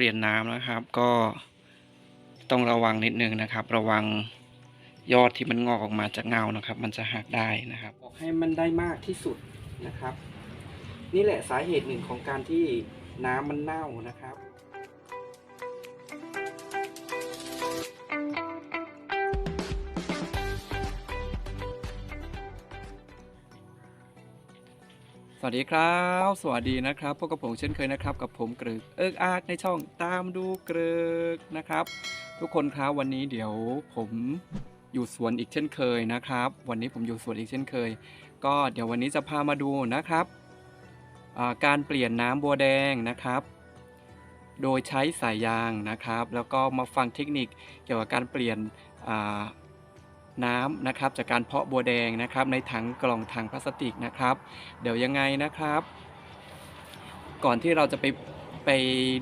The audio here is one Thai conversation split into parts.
ลี่ยนน้ำนะครับ ก็ต้องระวังนิดนึงนะครับ ระวังยอดที่มันงอกออกมาจากเงานะครับ มันจะหักได้นะครับบอกให้มันได้มากที่สุดนะครับ นี่แหละสาเหตุหนึ่งของการที่น้ำมันเน่านะครับ สวัสดีครับ สวัสดีนะครับพบกับผมเช่นเคยนะครับ กับผมเกรึกเอิกอากในช่องตามดูเกรึกนะครับ ทุกคนครับวันนี้เดี๋ยวผมอยู่สวนอีกเช่นเคยนะครับ วันนี้ผมอยู่สวนอีกเช่นเคย ก็เดี๋ยววันนี้จะพามาดูนะครับการเปลี่ยนน้ำบัวแดงนะครับ โดยใช้สายยางนะครับ แล้วก็มาฟังเทคนิคเกี่ยวกับการเปลี่ยน น้ำนะครับจากการเพาะบัวแดงนะครับ ในถังกล่องถังพลาสติกนะครับ เดี๋ยวยังไงนะครับ ก่อนที่เราจะไปไป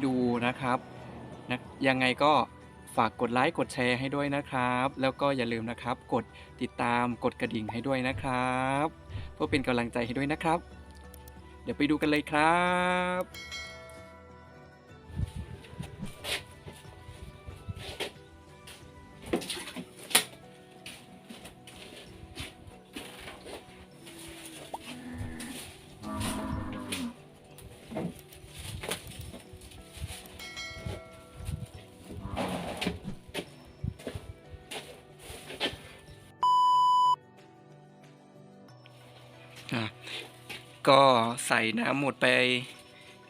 ดูนะครับนะยังไงก็ฝากกดไลค์กดแชร์ให้ด้วยนะครับ แล้วก็อย่าลืมนะครับ กดติดตามกดกระดิ่งให้ด้วยนะครับเพื่อเป็นกำลังใจให้ด้วยนะครับ เดี๋ยวไปดูกันเลยครับ ก็ใส่น้ำหมดไป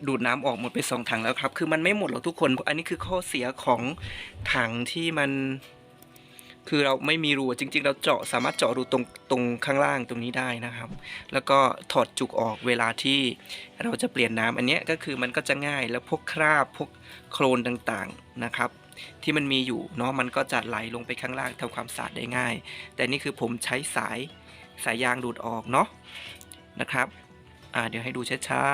ดูดน้ำออกหมดไปสองถังแล้วครับ คือมันไม่หมดหรอกทุกคน อันนี้คือข้อเสียของถังที่มัน คือเราไม่มีรูจริง ๆ เราเจาะสามารถเจาะรูตรงตรงข้างล่างตรงนี้ได้นะครับ แล้วก็ถอดจุกออกเวลาที่เราจะเปลี่ยนน้ำอันเนี้ยก็คือมันก็จะง่ายแล้วพวกคราบพวกโคลนต่างๆนะครับ ที่มันมีอยู่เนาะมันก็จะไหลลงไปข้างล่างทำความสะอาดได้ง่าย แต่นี่คือผมใช้สายสายยางดูดออกเนาะนะครับ อ่าเดี๋ยวให้ดูช้า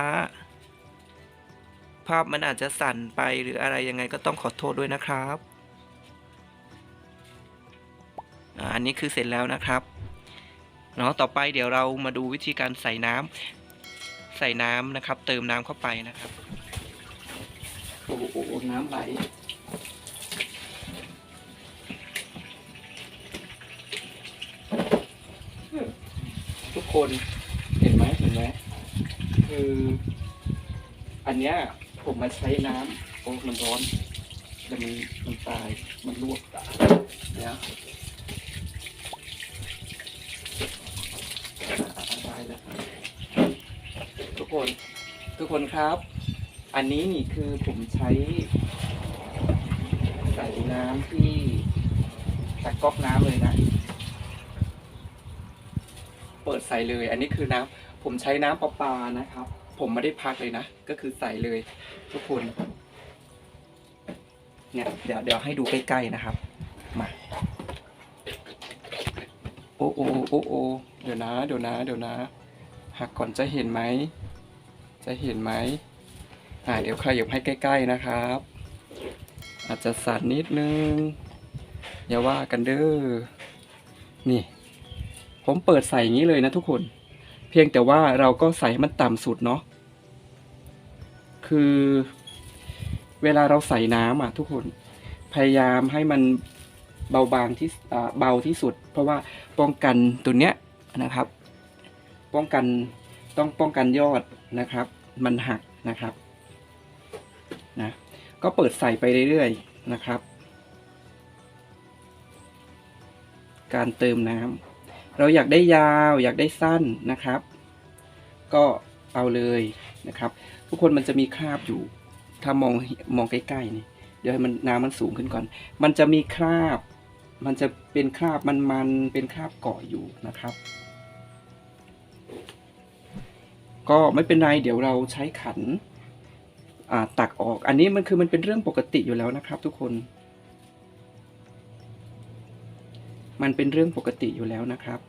ๆ ภาพมันอาจจะสั่นไปหรืออะไรยังไงก็ต้องขอโทษด้วยนะครับอ่าอันนี้คือเสร็จแล้วนะครับเนาะต่อไปเดี๋ยวเรามาดูวิธีการใส่น้ำใส่น้ำนะครับ เติมน้ำเข้าไปนะครับโอ้โหน้ำไหลทุกคนเห็นไหมเห็นไหม คือ อันเนี้ยผมมาใช้น้ำโอ้มันร้อนแต่มันมันตายมันลวกตายเนี่ยตายแล้วทุกคน ทุกคนครับ อันนี้นี่คือผมใช้ใส่น้ำที่จากก๊อกน้ำเลยนะ เปิดใส่เลย อันนี้คือน้ำ ผมใช้น้ำประปานะครับ ผมไม่ได้พักเลยนะ ก็คือใส่เลยทุกคน เนี่ยเดี๋ยวเดี๋ยวให้ดูใกล้ๆนะครับ มาโอ้โอ้โอ้โอ้เดี๋ยวนะ เดี๋ยวนะ เดี๋ยวนะหักก่อนจะเห็นไหม จะเห็นไหมอ่าเดี๋ยวขยับให้ใกล้ๆนะครับ อาจจะสั่นนิดนึง อย่าว่ากันเด้อ นี่ ผมเปิดใส่อย่างนี้เลยนะทุกคน พียงแต่ว่าเราก็ใส่ให้มันต่ำสุดเนาะ คือเวลาเราใส่น้ำอะ ทุกคน พยายามให้มันเบาบางที่เบาที่สุด เพราะว่าป้องกันตัวเนี้ยนะครับ ป้องกันต้องป้องกันยอดนะครับ มันหักนะครับนะก็เปิดใส่ไปเรื่อยๆนะครับ การเติมน้ำ เราอยากได้ยาวอยากได้สั้นนะครับ ก็เอาเลยนะครับ ทุกคนมันจะมีคราบอยู่ ถ้ามองมองใกล้ๆนี่เดี๋ยวให้มันน้ำมันสูงขึ้นก่อน มันจะมีคราบ มันจะเป็นคราบมันๆเป็นคราบเกาะอยู่นะครับ ก็ไม่เป็นไรเดี๋ยวเราใช้ขันตักออก อันนี้มันคือมันเป็นเรื่องปกติอยู่แล้วนะครับ ทุกคน มันเป็นเรื่องปกติอยู่แล้วนะครับ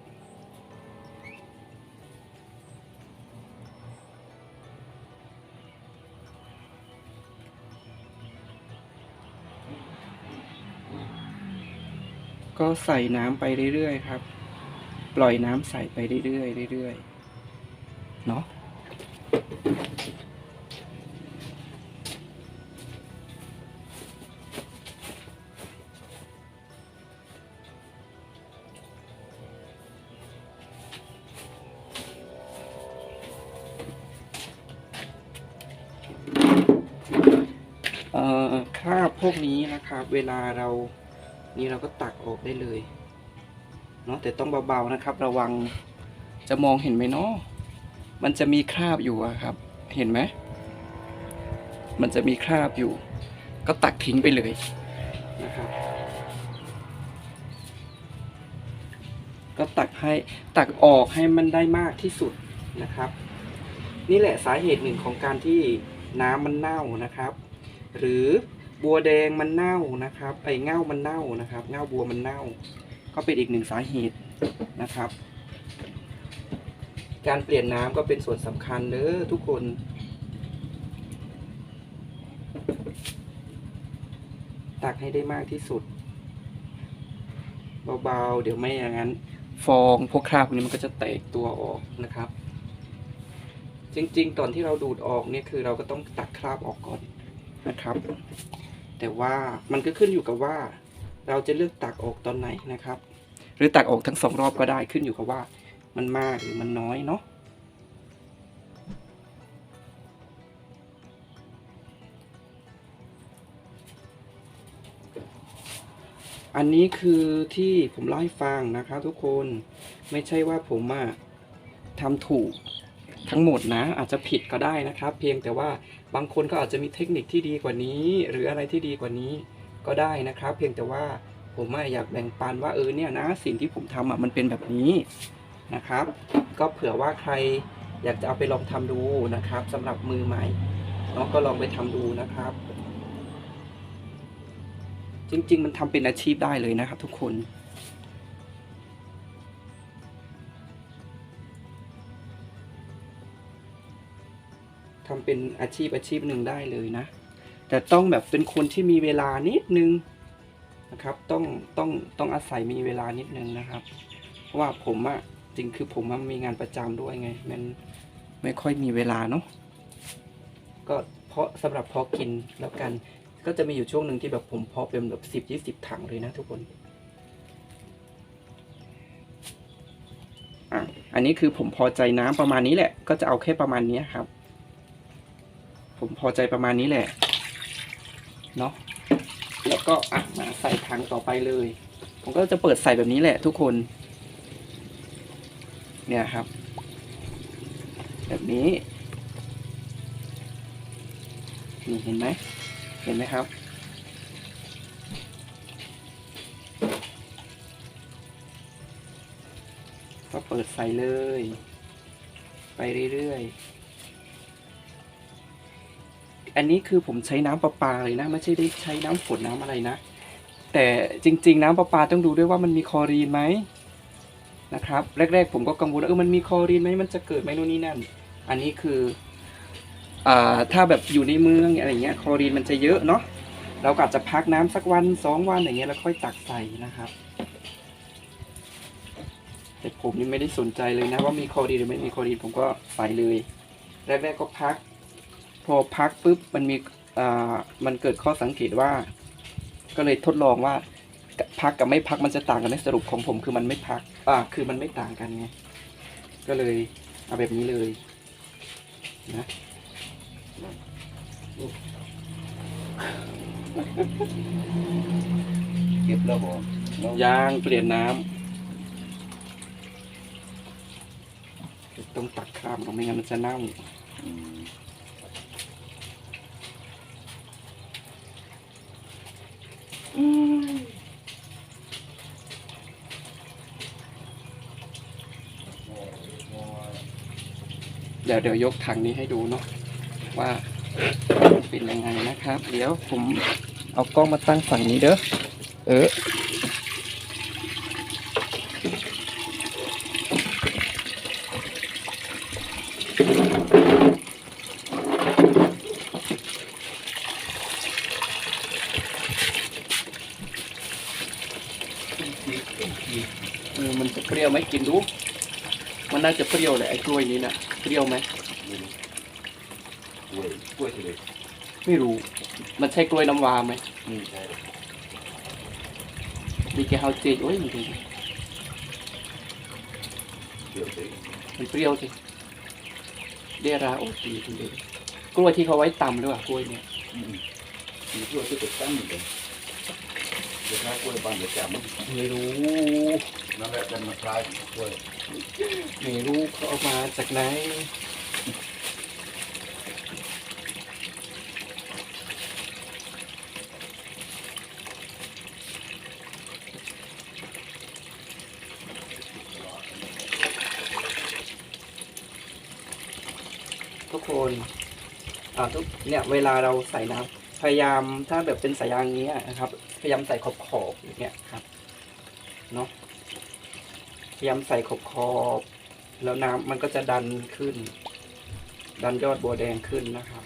ก็ใส่น้ำไปเรื่อยๆครับ ปล่อยน้ำใส่ไปเรื่อยๆเรื่อยๆเนาะ วกนี้นะครับ เวลาเรานี่เราก็ตักออกได้เลยเนาะแต่ต้องเบาๆนะครับ ระวังจะมองเห็นไหมเนาะมันจะมีคราบอยู่อะครับ เห็นไหมมันจะมีคราบอยู่ ก็ตักทิ้งไปเลยนะครับ ก็ตักให้ตักออกให้มันได้มากที่สุดนะครับ นี่แหละสาเหตุหนึ่งของการที่น้ำมันเน่านะครับ หรือ บัวแดงมันเน่านะครับ ไอเง่ามันเน่านะครับ เง่าบัวมันเน่า ก็เป็นอีกหนึ่งสาเหตุนะครับ การเปลี่ยนน้ำก็เป็นส่วนสำคัญเด้อทุกคน ตักให้ได้มากที่สุด เบาๆ เดี๋ยวไม่อย่างนั้น ฟองพวกคราบพวกนี้มันก็จะแตกตัวออกนะครับ จริงๆ ตอนที่เราดูดออกเนี่ยคือเราก็ต้องตักคราบออกก่อน นะครับ แต่ว่ามันก็ขึ้นอยู่กับว่า เราจะเลือกตักออกตอนไหนนะครับ หรือตักออกทั้งสองรอบก็ได้ขึ้นอยู่กับว่า มันมากหรือมันน้อยเนาะอันนี้คือที่ผมเล่าให้ฟังนะครับทุกคนไม่ใช่ว่าผมอะทำถูกทั้งหมดนะ อาจจะผิดก็ได้นะครับ เพียงแต่ว่า บางคนก็อาจจะมีเทคนิคที่ดีกว่านี้ หรืออะไรที่ดีกว่านี้ก็ได้นะครับ เพียงแต่ว่าผมอะอยากแบ่งปันว่าเออเนี่ยนะสิ่งที่ผมทำอะมันเป็นแบบนี้นะครับ ก็เผื่อว่าใครอยากจะเอาไปลองทำดูนะครับสำหรับมือใหม่เนาะก็ลองไปทำดูนะครับ จริง ๆ มันทำเป็นอาชีพได้เลยนะครับ ทุกคน ทำเป็นอาชีพอาชีพหนึ่งได้เลยนะ แต่ต้องแบบเป็นคนที่มีเวลานิดนึงนะครับ ต้องต้องต้องอาศัยมีเวลานิดนึงนะครับ เพราะว่าผมอะจริงคือผมอะมีงานประจำด้วยไง มันไม่ค่อยมีเวลาเนาะก็เพาะสำหรับเพาะกินแล้วกัน ก็จะมีอยู่ช่วงหนึ่งที่แบบผมเพาะเป็นแบบสิบยี่สิบถังเลยนะทุกคนอะอันนี้คือผมพอใจน้ำประมาณนี้แหละ ก็จะเอาแค่ประมาณนี้ครับ ผมพอใจประมาณนี้แหละ เนาะแล้วก็อะมาใส่ถังต่อไปเลย ผมก็จะเปิดใส่แบบนี้แหละทุกคน เนี่ยครับ แบบนี้นี่เห็นไหม เห็นไหมครับ ก็เปิดใส่เลย ไปเรื่อยๆ อันนี้คือผมใช้น้ำประปาเลยนะ ไม่ใช่ได้ใช้น้ำฝนน้ำอะไรนะ แต่จริง ๆ น้ำประปาต้องดูด้วยว่ามันมีคลอรีนไหมนะครับ แรก ๆ ผมก็กังวลว่าเออมันมีคลอรีนไหมมันจะเกิดไหมนู่นนี่นั่น อันนี้คืออ่าถ้าแบบอยู่ในเมืองอะไรเงี้ยคลอรีนมันจะเยอะเนาะเราก็อาจจะพักน้ำสักวันสองวันอย่างเงี้ยแล้วค่อยตักใส่นะครับ แต่ผมนี่ไม่ได้สนใจเลยนะว่ามีคลอรีนหรือไม่มีคลอรีนผมก็ใส่เลย แรกๆก็พัก พอพักปุ๊บมันมีอ่ามันเกิดข้อสังเกตว่า ก็เลยทดลองว่าพักกับไม่พักมันจะต่างกันไหมสรุปของผมคือมันไม่พักอ่าคือมันไม่ต่างกันไงก็เลยเอาแบบนี้เลยนะเก็บแล้วบอกแล้วยางเปลี่ยนน้ำต้องตักข้ามไม่งั้นมันจะเน่า อืม เดี๋ยวเดี๋ยวยกถังนี้ให้ดูเนาะว่าเป็นยังไงนะครับ เดี๋ยวผมเอากล้องมาตั้งฝั่งนี้เด้อเออเออมันจะเปรี้ ยวไหมกินดู มันน่าจะเปรี้ยวแหละไอ้กล้วยนี้นะเปรี้ยวไหมกล้วยกล้วยทะเลไม่รู้ มันใช่กล้วยน้ำว้าไหมนี่ใช่มีแกเฮาเจโอ้ยมันดีเปรี้ยวเลยมันเปรี้ยวสิเดียราโอ้ดีจริงๆกล้วยที่เขาไว้ตำด้วยว่ะกล้วยเนี่ยอืมล้วยที่ติดตั้งอยู่เลยเดี๋ยวคล้ายกล้วยบานเดี๋ยวจับมันไม่รู้ นั่นแหละเป็นมาคล้ายกล้วยไม่รู้เขาเอามาจากไหนทุกคนอ่าทุกเนี่ยเวลาเราใส่น้ำพยายามถ้าแบบเป็นสายยางอย่างเงี้นะครับ พยายามใส่ขอบขอบๆอย่างเงี้ยครับ พยายามใส่ขอบขอบแล้วน้ำมันก็จะดันขึ้น ดันยอดบัวแดงขึ้นนะครับ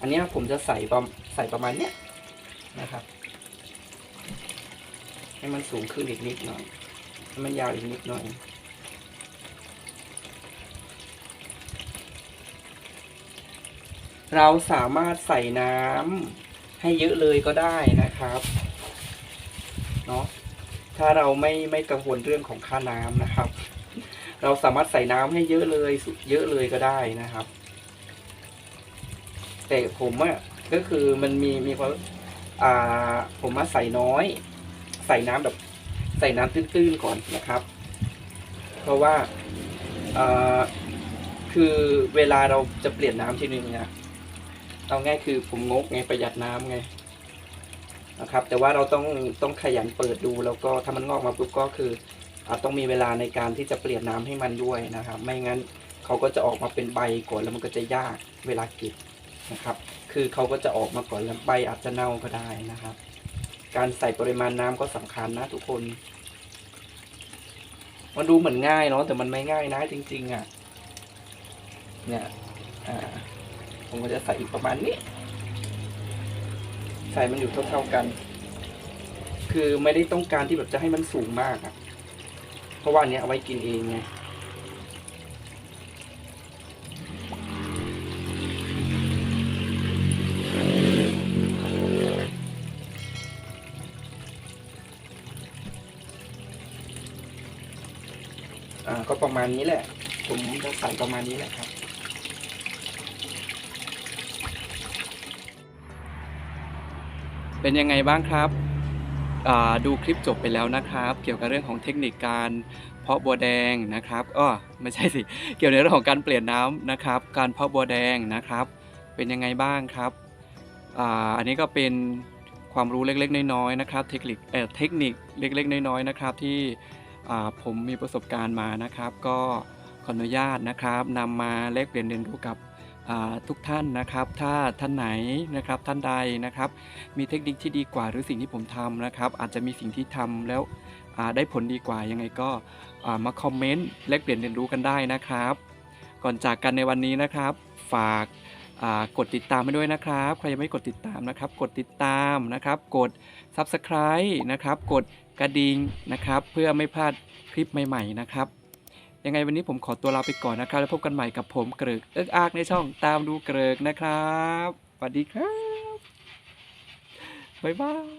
อันนี้ผมจะใส่ประใส่ประมาณเนี้ยนะครับ ให้มันสูงขึ้นอีกนิดหน่อย ให้มันยาวอีกนิดหน่อยเราสามารถใส่น้ำให้เยอะเลยก็ได้นะครับ เนาะ ถ้าเราไม่ไม่กังวลเรื่องของค่าน้ำนะครับ เราสามารถใส่น้ำให้เยอะเลยสุดเยอะเลยก็ได้นะครับ แต่ผมอะก็คือมันมีมีความอ่าผมมาใส่น้อย ใส่น้ำแบบ ใส่น้ำตื้นๆก่อนนะครับ เพราะว่าอ่าคือเวลาเราจะเปลี่ยนน้ำทีนึงเนี่ยเอาง่ายคือผมงกไงประหยัดน้ำไง นะครับ แต่ว่าเราต้องต้องขยันเปิดดู แล้วก็ถ้ามันงอกมาปุ๊บก็คืออาต้องมีเวลาในการที่จะเปลี่ยนน้ำให้มันด้วยนะครับ ไม่งั้นเขาก็จะออกมาเป็นใบก่อนแล้วมันก็จะยากเวลาเก็บนะครับ คือเขาก็จะออกมาก่อนแล้วใบอาจจะเน่าก็ได้นะครับ การใส่ปริมาณน้ำก็สำคัญนะทุกคน มันดูเหมือนง่ายเนาะแต่มันไม่ง่ายนะจริง ๆอะเนี่ยผมก็จะใส่อีกประมาณนี้ ส่มันอยู่เท่าๆกัน คือไม่ได้ต้องการที่แบบจะให้มันสูงมากอะเพราะว่าเนี้ยเอาไว้กินเองไงอ่าก็ประมาณนี้แหละ ผมจะใส่ประมาณนี้แหละครับ เป็นยังไงบ้างครับดูคลิปจบไปแล้วนะครับ เกี่ยวกับเรื่องของเทคนิคการเพาะบัวแดงนะครับอ้อไม่ใช่สิ เกี่ยวในเรื่องของการเปลี่ยนน้ำนะครับ การเพาะบัวแดงนะครับ เป็นยังไงบ้างครับอ,อันนี้ก็เป็นความรู้เล็กๆ น้อยๆนะครับ เทคนิคเอ่อเทคนิคเล็กๆ น้อยๆนะครับ ที่ผมมีประสบการณ์มานะครับ ก็ขออนุญาตนะครับนำมาแลกเปลี่ยนเรียนรู้กับ ทุกท่านนะครับ ถ้าท่านไหนนะครับท่านใดนะครับ มีเทคนิคที่ดีกว่าหรือสิ่งที่ผมทำนะครับ อาจจะมีสิ่งที่ทำแล้วได้ผลดีกว่ายังไงก็มาคอมเมนต์แลกเปลี่ยนเรียนรู้กันได้นะครับ ก่อนจากกันในวันนี้นะครับ ฝากกดติดตามไปด้วยนะครับ ใครยังไม่กดติดตามนะครับ กดติดตามนะครับ กด Subscribe นะครับ กดกระดิ่งนะครับ เพื่อไม่พลาดคลิปใหม่ ๆ นะครับ ยังไงวันนี้ผมขอตัวลาไปก่อนนะครับ แล้วพบกันใหม่กับผมเกริกเอิกอากในช่องตามดูเกริกนะครับสวัสดีครับบ๊ายบาย